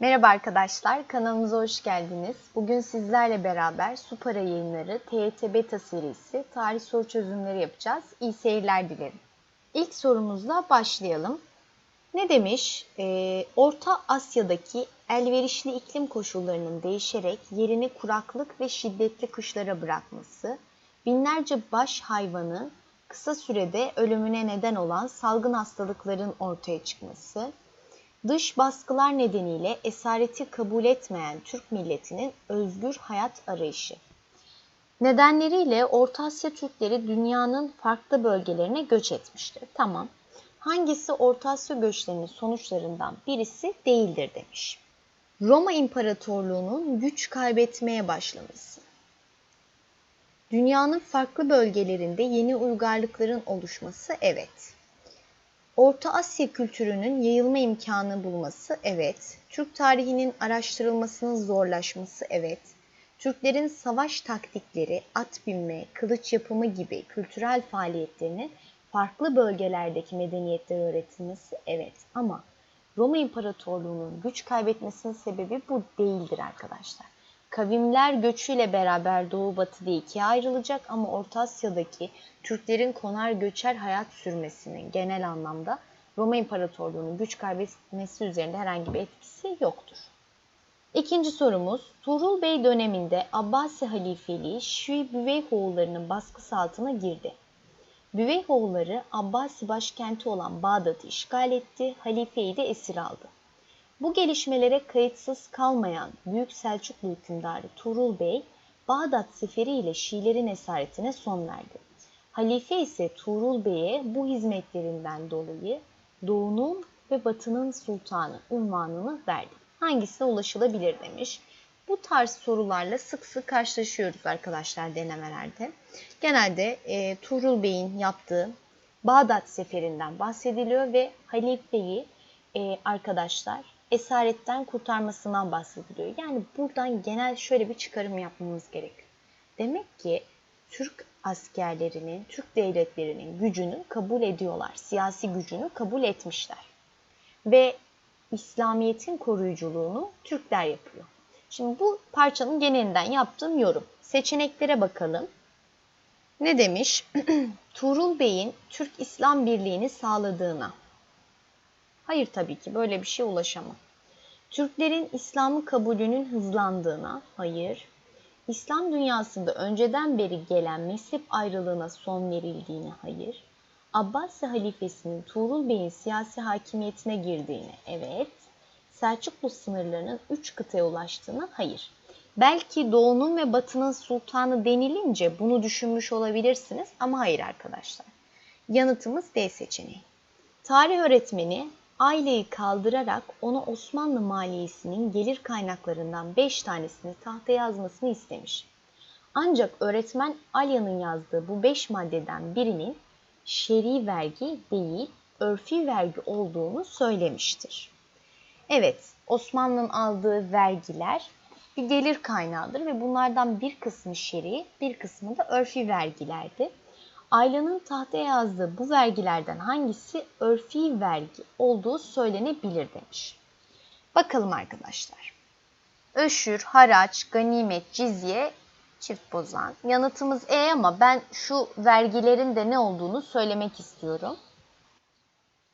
Merhaba arkadaşlar, kanalımıza hoş geldiniz. Bugün sizlerle beraber Supara yayınları TYT Beta serisi tarih soru çözümleri yapacağız. İyi seyirler dilerim. İlk sorumuzla başlayalım. Ne demiş? Ee, Orta Asya'daki elverişli iklim koşullarının değişerek yerini kuraklık ve şiddetli kışlara bırakması, binlerce baş hayvanın kısa sürede ölümüne neden olan salgın hastalıkların ortaya çıkması, Dış baskılar nedeniyle esareti kabul etmeyen Türk milletinin özgür hayat arayışı. Nedenleriyle Orta Asya Türkleri dünyanın farklı bölgelerine göç etmiştir. Tamam. Hangisi Orta Asya göçlerinin sonuçlarından birisi değildir demiş. Roma İmparatorluğu'nun güç kaybetmeye başlaması. Dünyanın farklı bölgelerinde yeni uygarlıkların oluşması evet. Orta Asya kültürünün yayılma imkanı bulması evet. Türk tarihinin araştırılmasının zorlaşması evet. Türklerin savaş taktikleri, at binme, kılıç yapımı gibi kültürel faaliyetlerinin farklı bölgelerdeki medeniyetlere öğretilmesi evet. Ama Roma İmparatorluğu'nun güç kaybetmesinin sebebi bu değildir arkadaşlar. Kavimler göçüyle beraber Doğu Batı diye ikiye ayrılacak ama Orta Asya'daki Türklerin konar göçer hayat sürmesinin genel anlamda Roma İmparatorluğu'nun güç kaybetmesi üzerinde herhangi bir etkisi yoktur. İkinci sorumuz, Tuğrul Bey döneminde Abbasi halifeliği Şii Büveyhoğullarının baskısı altına girdi. Büveyhoğulları Abbasi başkenti olan Bağdat'ı işgal etti, halifeyi de esir aldı. Bu gelişmelere kayıtsız kalmayan Büyük Selçuklu hükümdarı Tuğrul Bey, Bağdat seferi ile Şiilerin esaretine son verdi. Halife ise Tuğrul Bey'e bu hizmetlerinden dolayı Doğu'nun ve Batı'nın sultanı unvanını verdi. Hangisine ulaşılabilir demiş. Bu tarz sorularla sık sık karşılaşıyoruz arkadaşlar denemelerde. Genelde e, Tuğrul Bey'in yaptığı Bağdat seferinden bahsediliyor ve halifeyi e, arkadaşlar esaretten kurtarmasından bahsediliyor. Yani buradan genel şöyle bir çıkarım yapmamız gerekiyor. Demek ki Türk askerlerinin, Türk devletlerinin gücünü kabul ediyorlar. Siyasi gücünü kabul etmişler. Ve İslamiyet'in koruyuculuğunu Türkler yapıyor. Şimdi bu parçanın genelinden yaptığım yorum. Seçeneklere bakalım. Ne demiş? Tuğrul Bey'in Türk İslam Birliği'ni sağladığına, Hayır tabii ki böyle bir şey ulaşamam. Türklerin İslam'ı kabulünün hızlandığına, hayır. İslam dünyasında önceden beri gelen mezhep ayrılığına son verildiğine, hayır. Abbasi halifesinin Tuğrul Bey'in siyasi hakimiyetine girdiğine, evet. Selçuklu sınırlarının üç kıtaya ulaştığına, hayır. Belki doğunun ve batının sultanı denilince bunu düşünmüş olabilirsiniz ama hayır arkadaşlar. Yanıtımız D seçeneği. Tarih öğretmeni aileyi kaldırarak ona Osmanlı maliyesinin gelir kaynaklarından 5 tanesini tahta yazmasını istemiş. Ancak öğretmen Alya'nın yazdığı bu 5 maddeden birinin şer'i vergi değil, örfi vergi olduğunu söylemiştir. Evet, Osmanlı'nın aldığı vergiler bir gelir kaynağıdır ve bunlardan bir kısmı şer'i, bir kısmı da örfi vergilerdi. Aylan'ın tahtaya yazdığı bu vergilerden hangisi örfi vergi olduğu söylenebilir demiş. Bakalım arkadaşlar. Öşür, haraç, ganimet, cizye, çift bozan. Yanıtımız E ama ben şu vergilerin de ne olduğunu söylemek istiyorum.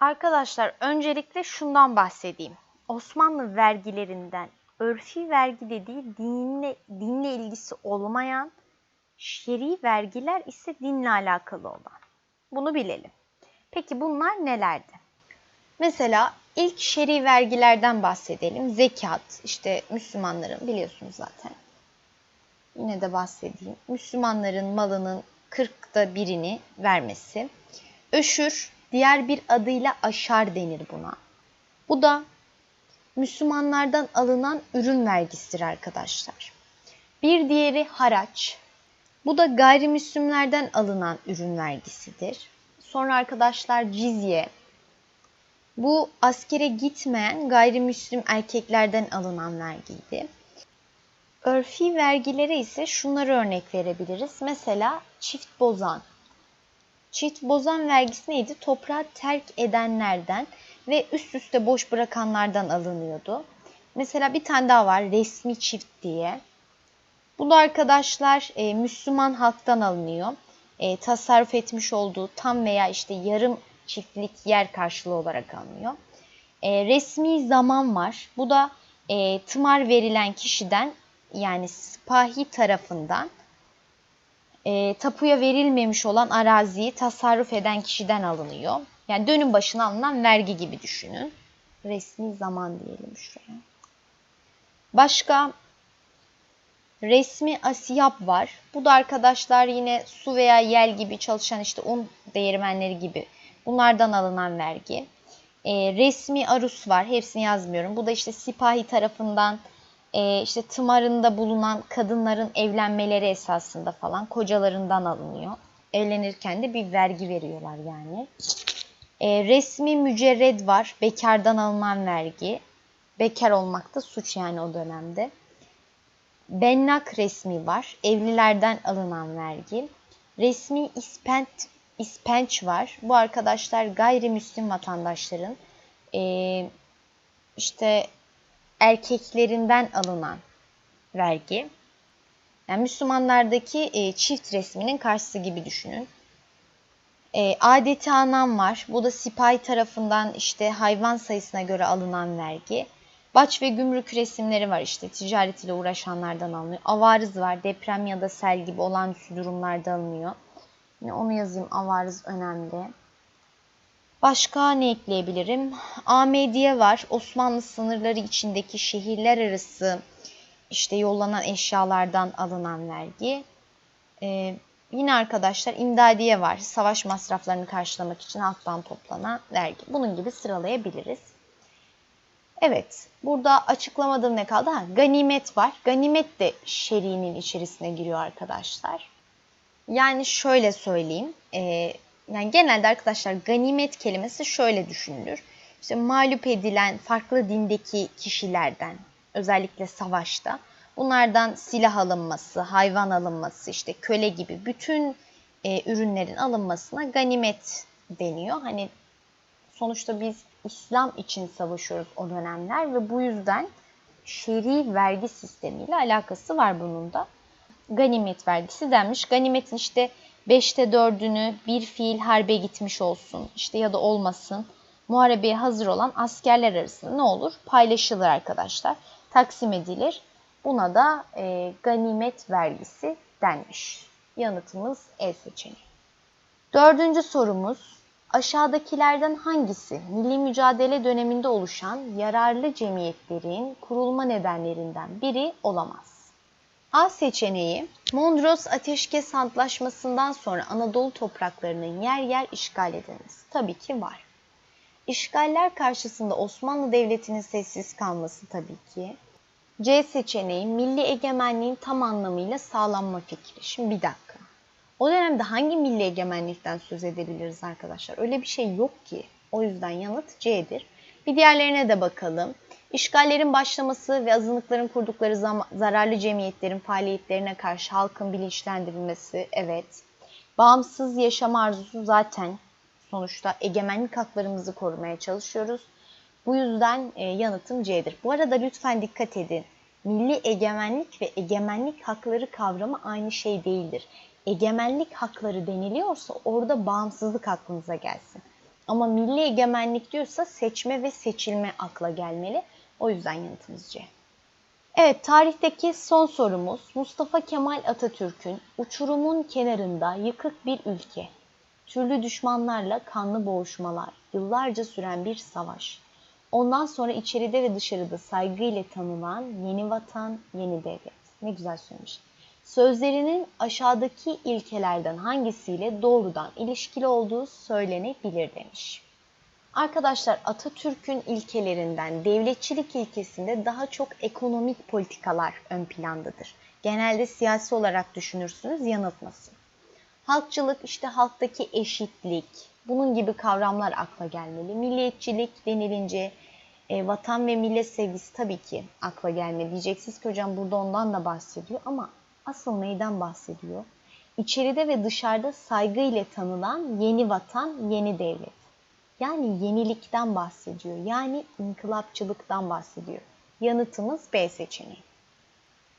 Arkadaşlar öncelikle şundan bahsedeyim. Osmanlı vergilerinden örfi vergi dediği dinle, dinle ilgisi olmayan Şer'i vergiler ise dinle alakalı olan. Bunu bilelim. Peki bunlar nelerdi? Mesela ilk şer'i vergilerden bahsedelim. Zekat, işte Müslümanların biliyorsunuz zaten. Yine de bahsedeyim. Müslümanların malının 40'da birini vermesi. Öşür, diğer bir adıyla aşar denir buna. Bu da Müslümanlardan alınan ürün vergisidir arkadaşlar. Bir diğeri haraç. Bu da gayrimüslimlerden alınan ürün vergisidir. Sonra arkadaşlar cizye. Bu askere gitmeyen gayrimüslim erkeklerden alınan vergiydi. Örfi vergilere ise şunları örnek verebiliriz. Mesela çift bozan. Çift bozan vergisi neydi? Toprağı terk edenlerden ve üst üste boş bırakanlardan alınıyordu. Mesela bir tane daha var resmi çift diye. Bu da arkadaşlar e, Müslüman halktan alınıyor. E, tasarruf etmiş olduğu tam veya işte yarım çiftlik yer karşılığı olarak alınıyor. E, resmi zaman var. Bu da e, tımar verilen kişiden yani sipahi tarafından e, tapuya verilmemiş olan araziyi tasarruf eden kişiden alınıyor. Yani dönüm başına alınan vergi gibi düşünün. Resmi zaman diyelim şuraya. Başka resmi asiyap var. Bu da arkadaşlar yine su veya yel gibi çalışan işte un değirmenleri gibi bunlardan alınan vergi. E, resmi arus var. Hepsini yazmıyorum. Bu da işte sipahi tarafından e, işte tımarında bulunan kadınların evlenmeleri esasında falan kocalarından alınıyor. Evlenirken de bir vergi veriyorlar yani. E, resmi mücerred var. Bekardan alınan vergi. Bekar olmak da suç yani o dönemde. Bennak resmi var. Evlilerden alınan vergi. Resmi ispent, ispenç var. Bu arkadaşlar gayrimüslim vatandaşların e, işte erkeklerinden alınan vergi. Yani Müslümanlardaki e, çift resminin karşısı gibi düşünün. E, adeti anam var. Bu da sipahi tarafından işte hayvan sayısına göre alınan vergi. Baç ve gümrük resimleri var işte ticaret ile uğraşanlardan alınıyor. Avarız var deprem ya da sel gibi olağanüstü durumlarda alınıyor. Yine onu yazayım avarız önemli. Başka ne ekleyebilirim? Ahmediye var. Osmanlı sınırları içindeki şehirler arası işte yollanan eşyalardan alınan vergi. Ee, yine arkadaşlar imdadiye var. Savaş masraflarını karşılamak için halktan toplanan vergi. Bunun gibi sıralayabiliriz. Evet, burada açıklamadığım ne kaldı? Ha, ganimet var. Ganimet de şerinin içerisine giriyor arkadaşlar. Yani şöyle söyleyeyim. E, yani genelde arkadaşlar ganimet kelimesi şöyle düşünülür. İşte mağlup edilen farklı dindeki kişilerden özellikle savaşta bunlardan silah alınması, hayvan alınması, işte köle gibi bütün e, ürünlerin alınmasına ganimet deniyor. Hani sonuçta biz İslam için savaşıyoruz o dönemler ve bu yüzden şer'i vergi sistemiyle alakası var bunun da. Ganimet vergisi denmiş. Ganimetin işte 5'te 4'ünü bir fiil harbe gitmiş olsun işte ya da olmasın muharebeye hazır olan askerler arasında ne olur? Paylaşılır arkadaşlar. Taksim edilir. Buna da e, ganimet vergisi denmiş. Yanıtımız E seçeneği. Dördüncü sorumuz aşağıdakilerden hangisi milli mücadele döneminde oluşan yararlı cemiyetlerin kurulma nedenlerinden biri olamaz? A seçeneği Mondros Ateşkes Antlaşması'ndan sonra Anadolu topraklarının yer yer işgal edilmesi. Tabii ki var. İşgaller karşısında Osmanlı Devleti'nin sessiz kalması tabii ki. C seçeneği milli egemenliğin tam anlamıyla sağlanma fikri. Şimdi bir dakika. O dönemde hangi milli egemenlikten söz edebiliriz arkadaşlar? Öyle bir şey yok ki. O yüzden yanıt C'dir. Bir diğerlerine de bakalım. İşgallerin başlaması ve azınlıkların kurdukları zararlı cemiyetlerin faaliyetlerine karşı halkın bilinçlendirilmesi, evet. Bağımsız yaşam arzusu zaten sonuçta egemenlik haklarımızı korumaya çalışıyoruz. Bu yüzden e, yanıtım C'dir. Bu arada lütfen dikkat edin. Milli egemenlik ve egemenlik hakları kavramı aynı şey değildir. Egemenlik hakları deniliyorsa orada bağımsızlık aklınıza gelsin. Ama milli egemenlik diyorsa seçme ve seçilme akla gelmeli. O yüzden yanıtımız C. Evet, tarihteki son sorumuz Mustafa Kemal Atatürk'ün uçurumun kenarında yıkık bir ülke, türlü düşmanlarla kanlı boğuşmalar, yıllarca süren bir savaş. Ondan sonra içeride ve dışarıda saygıyla tanınan yeni vatan, yeni devlet. Ne güzel söylemiş. Sözlerinin aşağıdaki ilkelerden hangisiyle doğrudan ilişkili olduğu söylenebilir demiş. Arkadaşlar Atatürk'ün ilkelerinden devletçilik ilkesinde daha çok ekonomik politikalar ön plandadır. Genelde siyasi olarak düşünürsünüz yanıltmasın. Halkçılık işte halktaki eşitlik, bunun gibi kavramlar akla gelmeli. Milliyetçilik denilince e, vatan ve millet sevgisi tabii ki akla gelmeli. Diyeceksiniz ki hocam burada ondan da bahsediyor ama asıl neyden bahsediyor? İçeride ve dışarıda saygı ile tanınan yeni vatan, yeni devlet. Yani yenilikten bahsediyor. Yani inkılapçılıktan bahsediyor. Yanıtımız B seçeneği.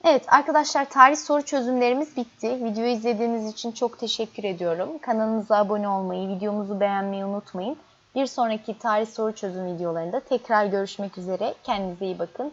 Evet arkadaşlar tarih soru çözümlerimiz bitti. Videoyu izlediğiniz için çok teşekkür ediyorum. Kanalımıza abone olmayı, videomuzu beğenmeyi unutmayın. Bir sonraki tarih soru çözüm videolarında tekrar görüşmek üzere. Kendinize iyi bakın.